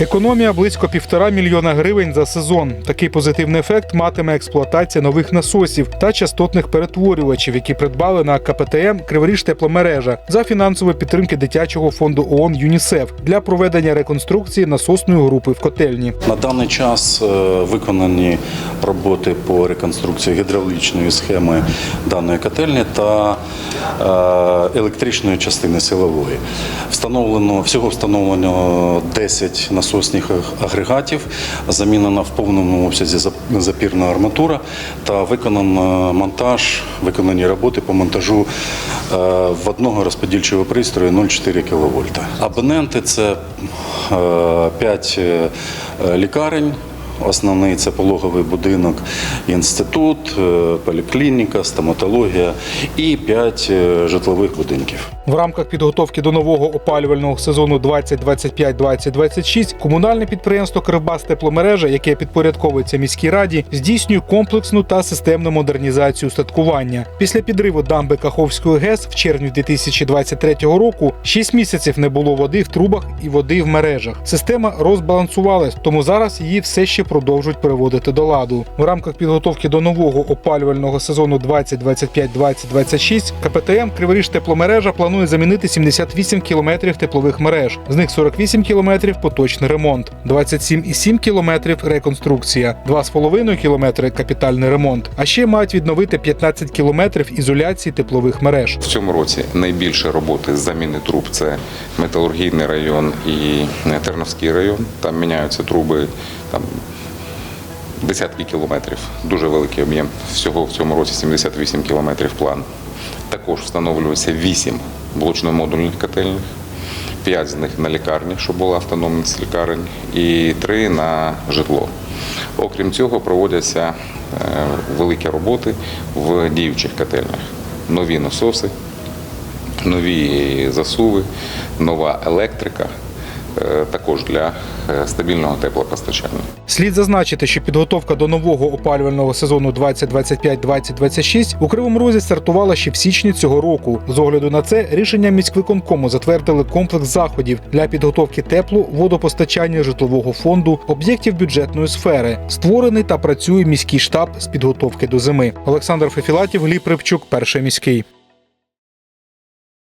Економія близько півтора мільйона гривень за сезон. Такий позитивний ефект матиме експлуатація нових насосів та частотних перетворювачів, які придбали на КПТМ Криворіж тепломережа за фінансової підтримки дитячого фонду ООН ЮНІСЕФ для проведення реконструкції насосної групи в котельні. На даний час е, виконані роботи по реконструкції гідравлічної схеми даної котельні та е, електричної частини силової. Встановлено всього встановлено 10 насосних агрегатів, замінена в повному обсязі запірна арматура та виконано монтаж, виконані роботи по монтажу е, в одного розподільчого пристрою 0,4 кВт. Абоненти це 5 лікарень. Основний це пологовий будинок, інститут, е, поліклініка, стоматологія і 5 житлових будинків. В рамках підготовки до нового опалювального сезону 2025-2026 комунальне підприємство Кривбас тепломережа, яке підпорядковується міській раді, здійснює комплексну та системну модернізацію устаткування. Після підриву дамби Каховської ГЕС в червні 2023 року 6 місяців не було води в трубах і води в мережах. Система розбалансувалась, тому зараз її все ще продовжують переводити до ладу. В рамках підготовки до нового опалювального сезону 2025-2026 КПТМ Криворіж тепломережа планує замінити 78 кілометрів теплових мереж. З них 48 кілометрів поточний ремонт, 27,7 кілометрів реконструкція, 2,5 кілометри капітальний ремонт. А ще мають відновити 15 кілометрів ізоляції теплових мереж. В цьому році найбільше роботи з заміни труб це металургійний район і Терновський район. Там міняються труби там, десятки кілометрів, дуже великий об'єм. Всього в цьому році 78 кілометрів план. Також встановлюється 8 блочно-модульних котельних, 5 з них на лікарні, щоб була автономність лікарень, і 3 на житло. Окрім цього, проводяться е, великі роботи в діючих котельнях. Нові насоси, нові засуви, нова електрика, також для е, стабільного теплопостачання. Слід зазначити, що підготовка до нового опалювального сезону 2025-2026 у Кривому Розі стартувала ще в січні цього року. З огляду на це рішення міськвиконкому затвердили комплекс заходів для підготовки теплу, водопостачання житлового фонду, об'єктів бюджетної сфери. Створений та працює міський штаб з підготовки до зими. Олександр Фефілатів, Гліб Рибчук, перший міський.